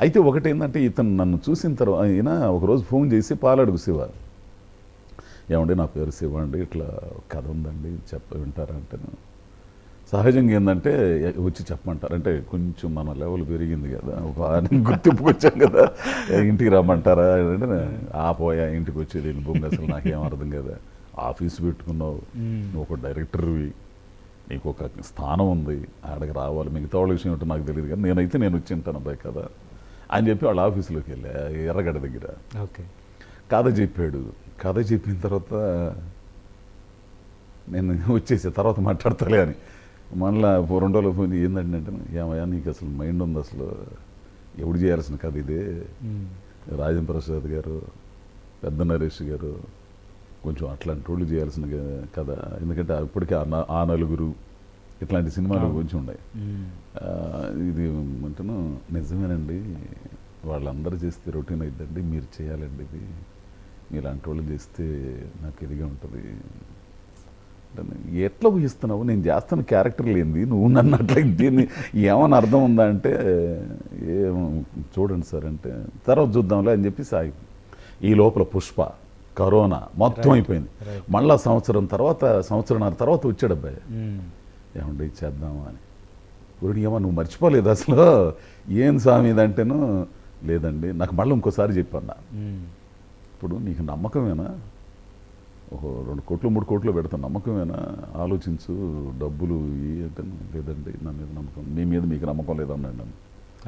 అయితే ఒకటి ఏంటంటే ఇతను నన్ను చూసిన తర్వాత ఆయన ఒకరోజు ఫోన్ చేసి పాలడుగు శివ ఏమండి నా పేరు శివ అండి ఇట్లా కథ ఉందండి చెప్ప వింటారా అంటే సహజంగా ఏంటంటే వచ్చి చెప్పమంటారు. అంటే కొంచెం మన లెవెల్ పెరిగింది కదా ఒక ఆయన గుర్తింపుకి వచ్చాం కదా ఇంటికి రమ్మంటారా అంటే ఆ పోయా ఇంటికి వచ్చేది బొంగ అసలు నాకేం అర్థం కదా. ఆఫీస్ పెట్టుకున్నావు నువ్వు ఒక డైరెక్టర్వి నీకు ఒక స్థానం ఉంది ఆడకి రావాలి మిగతా వాళ్ళ విషయం ఏంటో నాకు తెలియదు కానీ నేనైతే నేను వచ్చి ఉంటాను అబ్బాయి కదా అని చెప్పి వాళ్ళ ఆఫీస్లోకి వెళ్ళా ఎర్రగడ్డ దగ్గర. ఓకే. కథ చెప్పాడు. కథ చెప్పిన తర్వాత నేను వచ్చేసి తర్వాత మాట్లాడతాలే అని. మళ్ళా రెండు రోజులు ఫోన్ ఏంటంటే అంటే ఏమయ్యా నీకు అసలు మైండ్ ఉంది అసలు. ఎవడు చేయాల్సిన కథ ఇదే? రాజేంద్ర ప్రసాద్ గారు పెద్ద నరేష్ గారు కొంచెం అట్లాంటి వాళ్ళు చేయాల్సిన కథ. ఎందుకంటే అప్పటికే ఆ నలుగురు ఇట్లాంటి సినిమాలు కొంచెం ఉన్నాయి. ఇది అంటున్నా నిజమేనండి. వాళ్ళందరూ చేస్తే రొటీన్ అయిద్దండి మీరు చేయాలండి ఇది. మీలాంటి వాళ్ళు చేస్తే నాకు ఇదిగా ఉంటుంది. అంటే ఎట్లా ఊహిస్తున్నావు? నేను చేస్తున్న క్యారెక్టర్ లేనిది నువ్వు నన్ను అట్లా దీన్ని ఏమని అర్థం ఉందా అంటే ఏం చూడండి సార్ అంటే తర్వాత చూద్దాంలే అని చెప్పి సాగి ఈ లోపల పుష్ప కరోనా మొత్తం అయిపోయింది. మళ్ళా సంవత్సరం తర్వాత సంవత్సరంన్నర తర్వాత వచ్చాడు అబ్బాయి. ఏమండి చేద్దామా అని. గురుడు ఏమో నువ్వు మర్చిపోలేదు అసలు. ఏం స్వామి ఇదంటేను లేదండి. నాకు మళ్ళీ ఇంకోసారి చెప్పన్నా. ఇప్పుడు నీకు నమ్మకమేనా? ఒక రెండు కోట్లు మూడు కోట్లు పెడతాను నమ్మకమేనా? ఆలోచించు. డబ్బులు అంటే లేదండి. నా మీద నమ్మకం. మీ మీద మీకు నమ్మకం లేదన్నాడు నన్ను.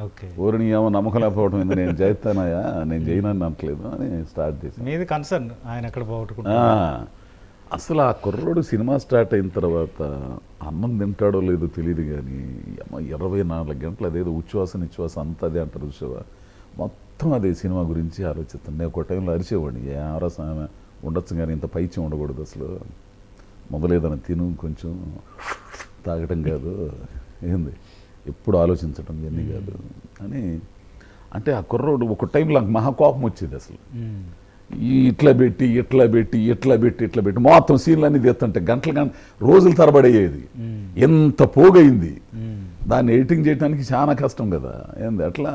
ఓకే. ఊరిని ఏమో నమ్మకం లేకపోవడం ఏంది నేను చేస్తానయా నేను చేయనని అనట్లేదు అని స్టార్ట్ చేశాను మీది కన్సర్న్ ఆయన ఎక్కడ ఆ, పోగొట్టుకుంటారు అసలు ఆ కుర్రోడు సినిమా స్టార్ట్ అయిన తర్వాత అన్నం తింటాడో లేదో తెలియదు కానీ ఇరవై నాలుగు గంటలు అదేదో ఉచ్ఛ్వాస నిశ్వాస అంతా అదే అంటారు చూసావా? మొత్తం అదే సినిమా గురించి ఆలోచిస్తాను. నేను ఒక టైంలో అరిచేవాడిని. ఎవరో సామె ఉండొచ్చు కానీ ఇంత పైచి ఉండకూడదు అసలు. మొదలేదన్న తిను కొంచెం తాగటం కాదు. ఏంది? ఎప్పుడు ఆలోచించటం ఇవన్నీ కాదు. అని అంటే ఆ కుర్రోడు ఒక టైంలో నాకు మహా కోపం వచ్చేది అసలు. ఇట్లా పెట్టి ఇట్లా పెట్టి ఇట్లా పెట్టి ఇట్లా పెట్టి. మొత్తం సీన్లన్నీ తీస్తుంటే గంటలు గంట రోజులు తరబడి అయ్యేది ఎంత పోగైంది దాన్ని ఎడిటింగ్ చేయడానికి చాలా కష్టం కదా. ఏంది అట్లా?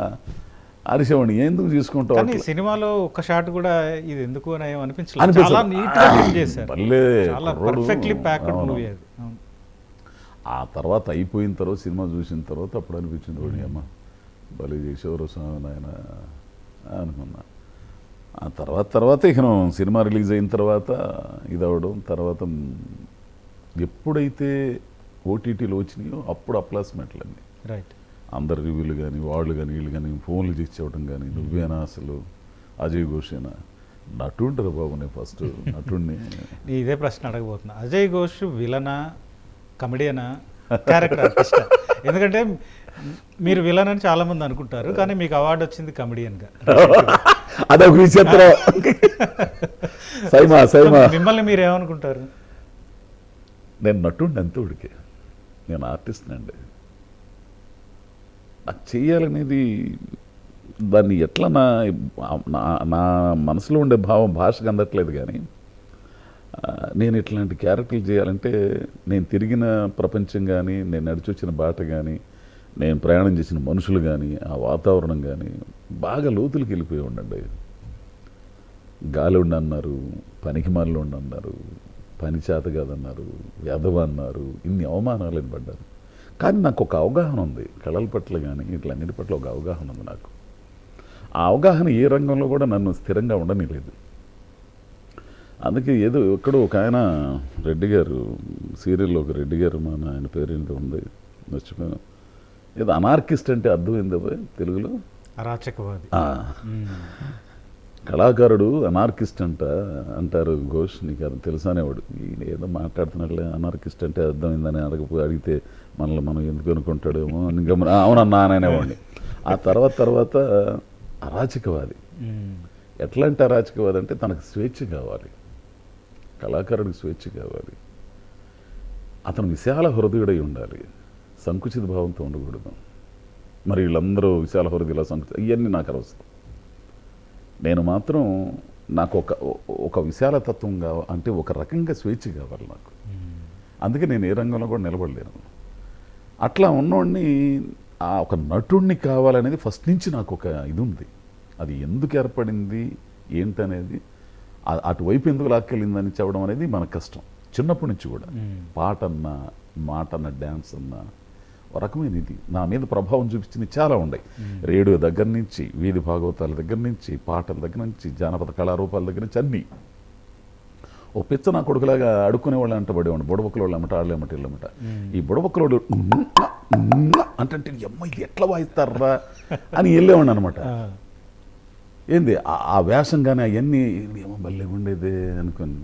అరిసేవాడిని ఎందుకు తీసుకుంటావు? సినిమాలో ఒక్క షాట్ కూడా ఇది ఎందుకు అని ఏం అనిపించలేదు. అనిపించదు. ఆ తర్వాత అయిపోయిన తర్వాత సినిమా చూసిన తర్వాత అప్పుడు అనిపించింది వాడి అమ్మ భలే చేసేవారు స్వామి నాయన అనుకున్నా. ఆ తర్వాత తర్వాత ఇక సినిమా రిలీజ్ అయిన తర్వాత ఇది అవ్వడం తర్వాత ఎప్పుడైతే ఓటీటీలో వచ్చినాయో అప్పుడు అప్లాస్మెంట్లన్నీ. రైట్ అందరు రివ్యూలు కానీ వాళ్ళు కానీ వీళ్ళు కానీ ఫోన్లు చేసి ఇవ్వడం కానీ నువ్వేనా అసలు అజయ్ ఘోషేనా? నటుంటారు బాబు నేను ఫస్ట్ నటుడిని ఇదే ప్రశ్న అడగబోతున్నా. అజయ్ ఘోష్ విలనా కమెడియనా? క్యారెక్టర్ ఆర్టిస్ట్ ఎందుకంటే మీరు విలన్ అని చాలా మంది అనుకుంటారు కానీ మీకు అవార్డు వచ్చింది కమెడియన్గా. అదొక విచిత్రం. సైమా సైమా. మిమ్మల్ని మీరు ఏమనుకుంటారు? నేను నటుండి అంతే ఉడికే నేను ఆర్టిస్ట్ అండి. నాకు చేయాలనేది దాన్ని ఎట్లా నా నా- మనసులో ఉండే భావం భాషకు అందట్లేదు కానీ నేను ఇట్లాంటి క్యారెక్టర్లు చేయాలంటే నేను తిరిగిన ప్రపంచం కానీ నేను నడిచి వచ్చిన బాట కానీ నేను ప్రయాణం చేసిన మనుషులు కానీ ఆ వాతావరణం కానీ బాగా లోతులకి వెళ్ళిపోయి ఉండండి. గాలి ఉండి అన్నారు పనికి మాలిలో ఉండి అన్నారు పని చేత కాదన్నారు వ్యధవ అన్నారు ఇన్ని అవమానాలు పడ్డారు కానీ నాకు ఒక అవగాహన ఉంది. కళల పట్ల కానీ ఇట్లన్నిటి పట్ల ఒక అవగాహన ఉంది నాకు. ఆ అవగాహన ఏ రంగంలో కూడా నన్ను స్థిరంగా ఉండనిలేదు అందుకే ఏదో ఎక్కడో ఒక ఆయన రెడ్డి గారు సీరియల్లో ఒక రెడ్డి గారు మన ఆయన పేరు ఏంటో ఉంది మర్చిపోయాను. ఏదో అనార్కిస్ట్ అంటే అర్థం ఏందో తెలుగులో? అరాచకవాది. కళాకారుడు అనార్కిస్ట్ అంట అంటారు ఘోష్ నీకు అది తెలుసా అనేవాడు. ఈయన ఏదో మాట్లాడుతున్నట్లే అనార్కిస్ట్ అంటే అర్థమైందని అడగపో అడిగితే మనల్ని మనం ఎందుకు అనుకుంటాడేమో అని గమన అవునన్నా అని అనేవాడిని. ఆ తర్వాత తర్వాత అరాచకవాది. ఎట్లాంటి అరాచకవాది అంటే తనకు స్వేచ్ఛ కావాలి. కళాకారుడికి స్వేచ్ఛ కావాలి. అతను విశాల హృదయుడై ఉండాలి. సంకుచిత భావంతో ఉండకూడదు. మరి వీళ్ళందరూ విశాల హృదయుల సంకుచిత? ఇవన్నీ నాకు అవసరం నేను మాత్రం నాకు ఒక ఒక విశాల తత్వం కావాలి అంటే ఒక రకంగా స్వేచ్ఛ కావాలి నాకు. అందుకే నేను ఏ రంగంలో కూడా నిలబడలేను. అట్లా ఉన్నోడిని ఆ ఒక నటుడిని కావాలనేది ఫస్ట్ నుంచి నాకు ఒక ఇది ఉంది. అది ఎందుకు ఏర్పడింది? ఏంటనేది అటువైపు ఎందుకు లాక్కెళ్ళిందని చెప్పడం అనేది మన కష్టం. చిన్నప్పటి నుంచి కూడా. పాట అన్న మాట అన్న డ్యాన్స్ అన్న ఒక రకమైన ఇది. నా మీద ప్రభావం చూపించినవి చాలా ఉన్నాయి. రేడియో దగ్గర నుంచి వీధి భాగవతాల దగ్గర నుంచి పాటల దగ్గర నుంచి జానపద కళారూపాల దగ్గర నుంచి అన్నీ. ఓ పిచ్చ నా కొడుకులాగా అడుక్కునే వాళ్ళు అంట పడేవాడు బుడబొక్కల వాళ్ళు అమ్మట వాళ్ళు అమ్మట ఇల్లమ్మట ఈ బుడబొక్కలోడు అంటే అమ్మ ఇది ఎట్లా వాయిస్తారా? అని వెళ్ళేవాడు అనమాట. ఏంది? ఆ- వేషం కానీ అవన్నీ ఏమో భలే ఉండేది అనుకుని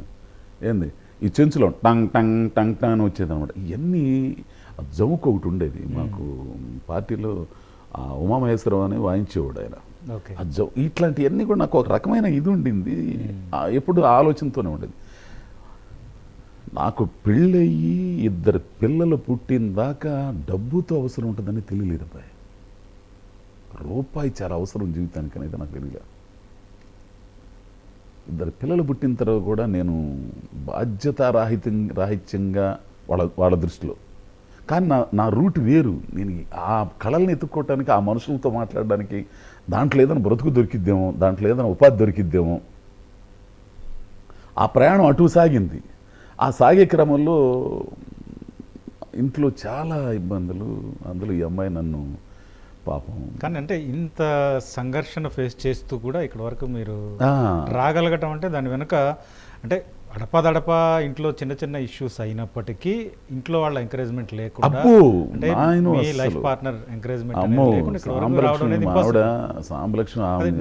ఏంది? ఈ చెంచులో టంగ్ టంగ్ టంగ్ టంగ్ అని వచ్చేది అనమాట ఇవన్నీ ఆ జముకు ఒకటి ఉండేది మాకు పార్టీలో. ఆ ఉమామహేశ్వరం అని వాయించేవాడు ఆయన. ఆ జౌ ఇట్లాంటివన్నీ కూడా నాకు ఒక రకమైన ఇది ఉండింది. ఎప్పుడు ఆలోచనతోనే ఉండేది. నాకు పెళ్ళయ్యి ఇద్దరు పిల్లలు పుట్టిన దాకా డబ్బుతో అవసరం ఉంటుందని తెలియలేదు అబ్బాయి. రూపాయి చాలా అవసరం జీవితానికి అనేది నాకు తెలియదు ఇద్దరు పిల్లలు పుట్టిన తర్వాత కూడా నేను బాధ్యత రాహిత్యం రాహిత్యంగా వాళ్ళ వాళ్ళ దృష్టిలో. కానీ నా నా రూట్ వేరు. నేను ఆ కళల్ని ఎత్తుక్కోవటానికి ఆ మనుషులతో మాట్లాడడానికి దాంట్లో ఏదైనా బ్రతుకు దొరికిద్దేమో దాంట్లో ఏదైనా ఉపాధి దొరికిద్దేమో. ఆ ప్రయాణం అటు సాగింది. ఆ సాగే క్రమంలో ఇంట్లో చాలా ఇబ్బందులు. అందులో ఈ అమ్మాయి నన్ను పాపం. కానీ అంటే ఇంత సంఘర్షణ ఫేస్ చేస్తూ కూడా ఇక్కడ వరకు మీరు రాగలగటం అంటే దాని వెనుక అంటే అడపాదడపా ఇంట్లో చిన్న చిన్న ఇష్యూస్ అయినప్పటికీ ఇంట్లో వాళ్ళ ఎంకరేజ్మెంట్ లేకుండా అంటే. లైఫ్ పార్ట్నర్ ఎంకరేజ్మెంట్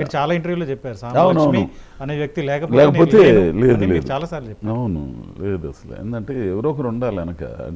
మీరు చాలా ఇంటర్వ్యూలో చెప్పారు సాంబలక్ష్మి. అనే వ్యక్తి లేకపోతే లేదు చాలా సార్లు చెప్పారు. అవును లేదు అసలు. ఏంటంటే ఎవరో ఒకరు ఉండాలి వెనక.